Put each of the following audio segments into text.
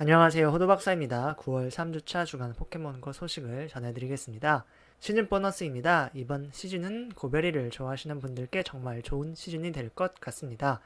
안녕하세요. 호두박사입니다. 9월 3주차 주간 포켓몬고 소식을 전해드리겠습니다. 시즌 보너스입니다. 이번 시즌은 고베리를 좋아하시는 분들께 정말 좋은 시즌이 될 것 같습니다.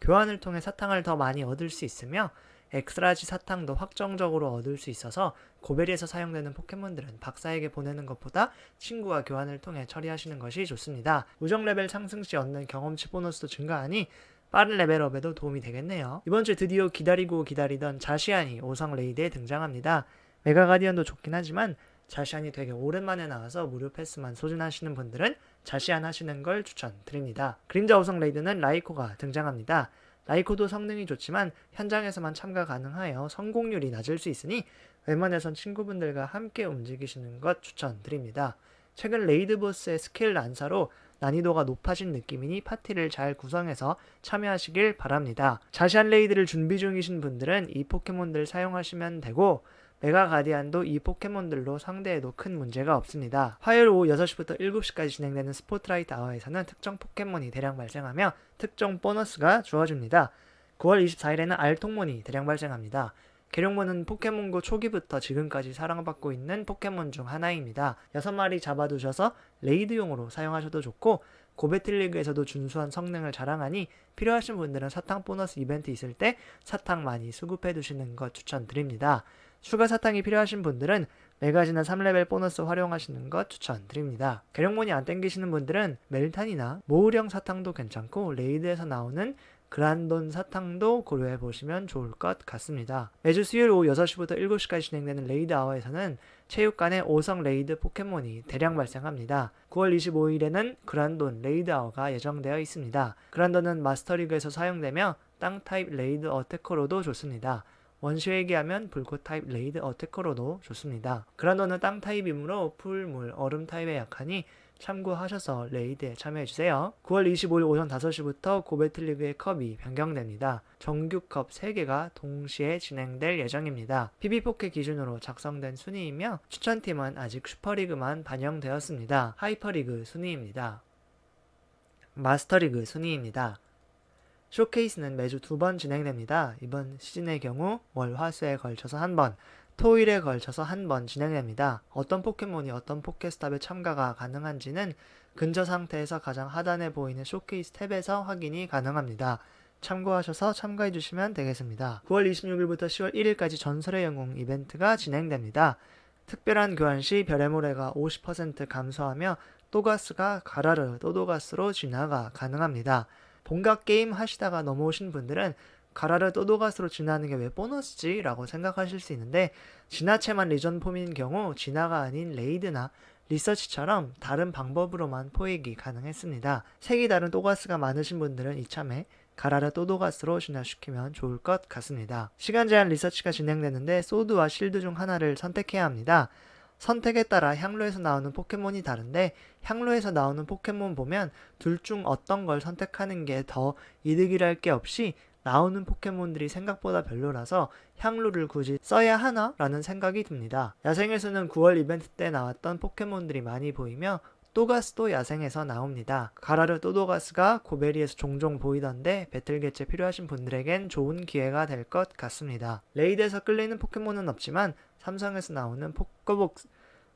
교환을 통해 사탕을 더 많이 얻을 수 있으며 엑스라지 사탕도 확정적으로 얻을 수 있어서 고베리에서 사용되는 포켓몬들은 박사에게 보내는 것보다 친구와 교환을 통해 처리하시는 것이 좋습니다. 우정 레벨 상승 시 얻는 경험치 보너스도 증가하니 빠른 레벨업에도 도움이 되겠네요. 이번 주 드디어 기다리고 기다리던 자시안이 5성 레이드에 등장합니다. 메가 가디언도 좋긴 하지만 자시안이 되게 오랜만에 나와서 무료 패스만 소진하시는 분들은 자시안 하시는 걸 추천드립니다. 그림자 5성 레이드는 라이코가 등장합니다. 라이코도 성능이 좋지만 현장에서만 참가 가능하여 성공률이 낮을 수 있으니 웬만해선 친구분들과 함께 움직이시는 것 추천드립니다. 최근 레이드 보스의 스킬 난사로 난이도가 높아진 느낌이니 파티를 잘 구성해서 참여하시길 바랍니다. 자시안 레이드를 준비 중이신 분들은 이 포켓몬들 사용하시면 되고 메가 가디안도 이 포켓몬들로 상대해도 큰 문제가 없습니다. 화요일 오후 6시부터 7시까지 진행되는 스포트라이트 아워에서는 특정 포켓몬이 대량 발생하며 특정 보너스가 주어집니다. 9월 24일에는 알통몬이 대량 발생합니다. 계룡몬은 포켓몬고 초기부터 지금까지 사랑받고 있는 포켓몬 중 하나입니다. 6마리 잡아두셔서 레이드용으로 사용하셔도 좋고 고배틀리그에서도 준수한 성능을 자랑하니 필요하신 분들은 사탕 보너스 이벤트 있을 때 사탕 많이 수급해 두시는 것 추천드립니다. 추가 사탕이 필요하신 분들은 메가지나 3레벨 보너스 활용하시는 것 추천드립니다. 계룡몬이 안 땡기시는 분들은 멜탄이나 모으령 사탕도 괜찮고 레이드에서 나오는 그란돈 사탕도 고려해 보시면 좋을 것 같습니다. 매주 수요일 오후 6시부터 7시까지 진행되는 레이드 아워에서는 체육관에 5성 레이드 포켓몬이 대량 발생합니다. 9월 25일에는 그란돈 레이드 아워가 예정되어 있습니다. 그란돈은 마스터리그에서 사용되며 땅 타입 레이드 어태커로도 좋습니다. 원시회기하면 불꽃 타입 레이드 어태커로도 좋습니다. 그란돈은 땅 타입이므로 풀, 물, 얼음 타입에 약하니 참고하셔서 레이드에 참여해주세요. 9월 25일 오전 5시부터 고배틀리그의 컵이 변경됩니다. 정규컵 3개가 동시에 진행될 예정입니다. PB포켓 기준으로 작성된 순위이며 추천팀은 아직 슈퍼리그만 반영되었습니다. 하이퍼리그 순위입니다. 마스터리그 순위입니다. 쇼케이스는 매주 두 번 진행됩니다. 이번 시즌의 경우 월, 화 수에 걸쳐서 한 번, 토일에 걸쳐서 한 번 진행됩니다. 어떤 포켓몬이 어떤 포켓스탑에 참가가 가능한지는 근저 상태에서 가장 하단에 보이는 쇼케이스 탭에서 확인이 가능합니다. 참고하셔서 참가해 주시면 되겠습니다. 9월 26일부터 10월 1일까지 전설의 영웅 이벤트가 진행됩니다. 특별한 교환 시 별의 모래가 50% 감소하며 또가스가 가라르 또도가스로 진화가 가능합니다. 본각 게임 하시다가 넘어오신 분들은 가라르 또도가스로 진화하는 게 왜 보너스지? 라고 생각하실 수 있는데 진화체만 리전 폼인 경우 진화가 아닌 레이드나 리서치처럼 다른 방법으로만 포획이 가능했습니다. 색이 다른 또가스가 많으신 분들은 이참에 가라르 또도가스로 진화시키면 좋을 것 같습니다. 시간 제한 리서치가 진행되는데 소드와 실드 중 하나를 선택해야 합니다. 선택에 따라 향로에서 나오는 포켓몬이 다른데 향로에서 나오는 포켓몬 보면 둘 중 어떤 걸 선택하는 게 더 이득이랄 게 없이 나오는 포켓몬들이 생각보다 별로라서 향로를 굳이 써야 하나? 라는 생각이 듭니다. 야생에서는 9월 이벤트 때 나왔던 포켓몬들이 많이 보이며 또가스도 야생에서 나옵니다. 가라르 또도가스가 고베리에서 종종 보이던데 배틀 개체 필요하신 분들에겐 좋은 기회가 될 것 같습니다. 레이드에서 끌리는 포켓몬은 없지만 삼성에서 나오는 포커북스,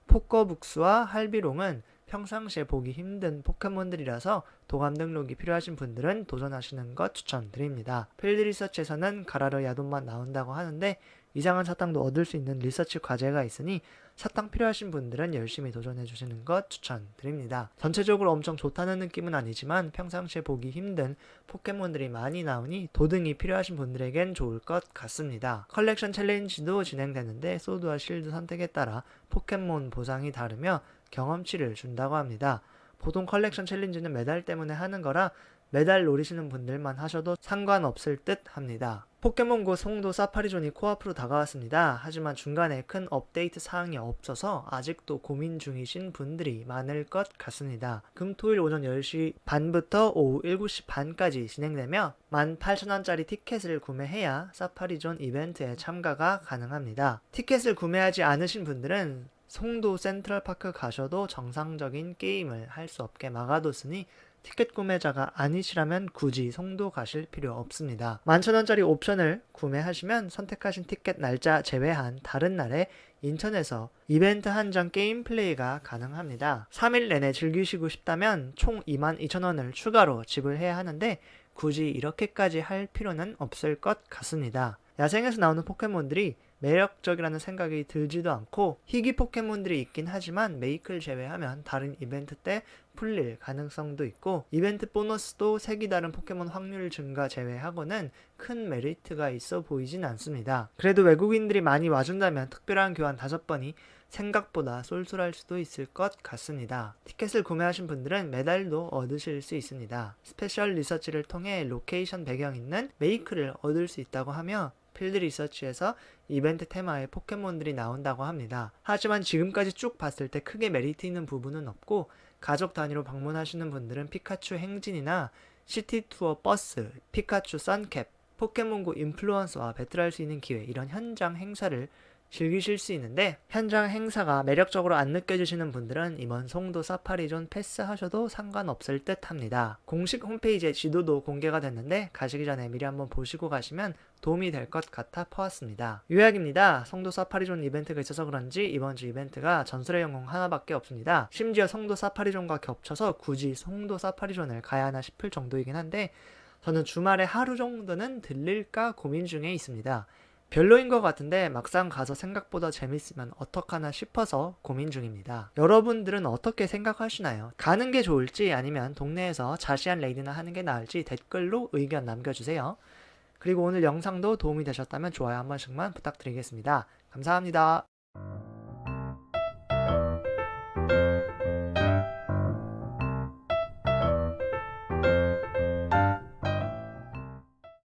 포커북스와 할비롱은 평상시에 보기 힘든 포켓몬들이라서 도감 등록이 필요하신 분들은 도전하시는 것 추천드립니다. 필드 리서치에서는 가라르 야돈만 나온다고 하는데 이상한 사탕도 얻을 수 있는 리서치 과제가 있으니 사탕 필요하신 분들은 열심히 도전해 주시는 것 추천드립니다. 전체적으로 엄청 좋다는 느낌은 아니지만 평상시에 보기 힘든 포켓몬들이 많이 나오니 도등이 필요하신 분들에겐 좋을 것 같습니다. 컬렉션 챌린지도 진행되는데 소드와 실드 선택에 따라 포켓몬 보상이 다르며 경험치를 준다고 합니다. 보통 컬렉션 챌린지는 메달 때문에 하는 거라 메달 노리시는 분들만 하셔도 상관없을 듯 합니다. 포켓몬고 송도 사파리존이 코앞으로 다가왔습니다. 하지만 중간에 큰 업데이트 사항이 없어서 아직도 고민 중이신 분들이 많을 것 같습니다. 금, 토일 오전 10시 반부터 오후 7시 반까지 진행되며 18,000원짜리 티켓을 구매해야 사파리존 이벤트에 참가가 가능합니다. 티켓을 구매하지 않으신 분들은 송도 센트럴파크 가셔도 정상적인 게임을 할 수 없게 막아뒀으니 티켓 구매자가 아니시라면 굳이 송도 가실 필요 없습니다. 11,000원짜리 옵션을 구매하시면 선택하신 티켓 날짜 제외한 다른 날에 인천에서 이벤트 한정 게임 플레이가 가능합니다. 3일 내내 즐기시고 싶다면 총 22,000원을 추가로 지불해야 하는데 굳이 이렇게까지 할 필요는 없을 것 같습니다. 야생에서 나오는 포켓몬들이 매력적이라는 생각이 들지도 않고 희귀 포켓몬들이 있긴 하지만 메이크를 제외하면 다른 이벤트 때 풀릴 가능성도 있고 이벤트 보너스도 색이 다른 포켓몬 확률 증가 제외하고는 큰 메리트가 있어 보이진 않습니다. 그래도 외국인들이 많이 와준다면 특별한 교환 5번이 생각보다 쏠쏠할 수도 있을 것 같습니다. 티켓을 구매하신 분들은 메달도 얻으실 수 있습니다. 스페셜 리서치를 통해 로케이션 배경 있는 메이크를 얻을 수 있다고 하며 필드 리서치에서 이벤트 테마의 포켓몬들이 나온다고 합니다. 하지만 지금까지 쭉 봤을 때 크게 메리트 있는 부분은 없고 가족 단위로 방문하시는 분들은 피카츄 행진이나 시티 투어 버스, 피카츄 선캡, 포켓몬고 인플루언서와 배틀할 수 있는 기회 이런 현장 행사를 즐기실 수 있는데 현장 행사가 매력적으로 안 느껴지시는 분들은 이번 송도 사파리존 패스하셔도 상관없을 듯 합니다. 공식 홈페이지에 지도도 공개가 됐는데 가시기 전에 미리 한번 보시고 가시면 도움이 될 것 같아 퍼왔습니다. 요약입니다. 송도 사파리존 이벤트가 있어서 그런지 이번 주 이벤트가 전설의 영웅 하나밖에 없습니다. 심지어 송도 사파리존과 겹쳐서 굳이 송도 사파리존을 가야 하나 싶을 정도이긴 한데 저는 주말에 하루 정도는 들릴까 고민 중에 있습니다. 별로인 것 같은데 막상 가서 생각보다 재밌으면 어떡하나 싶어서 고민 중입니다. 여러분들은 어떻게 생각하시나요? 가는 게 좋을지 아니면 동네에서 자시한 레이드나 하는 게 나을지 댓글로 의견 남겨주세요. 그리고 오늘 영상도 도움이 되셨다면 좋아요 한 번씩만 부탁드리겠습니다. 감사합니다.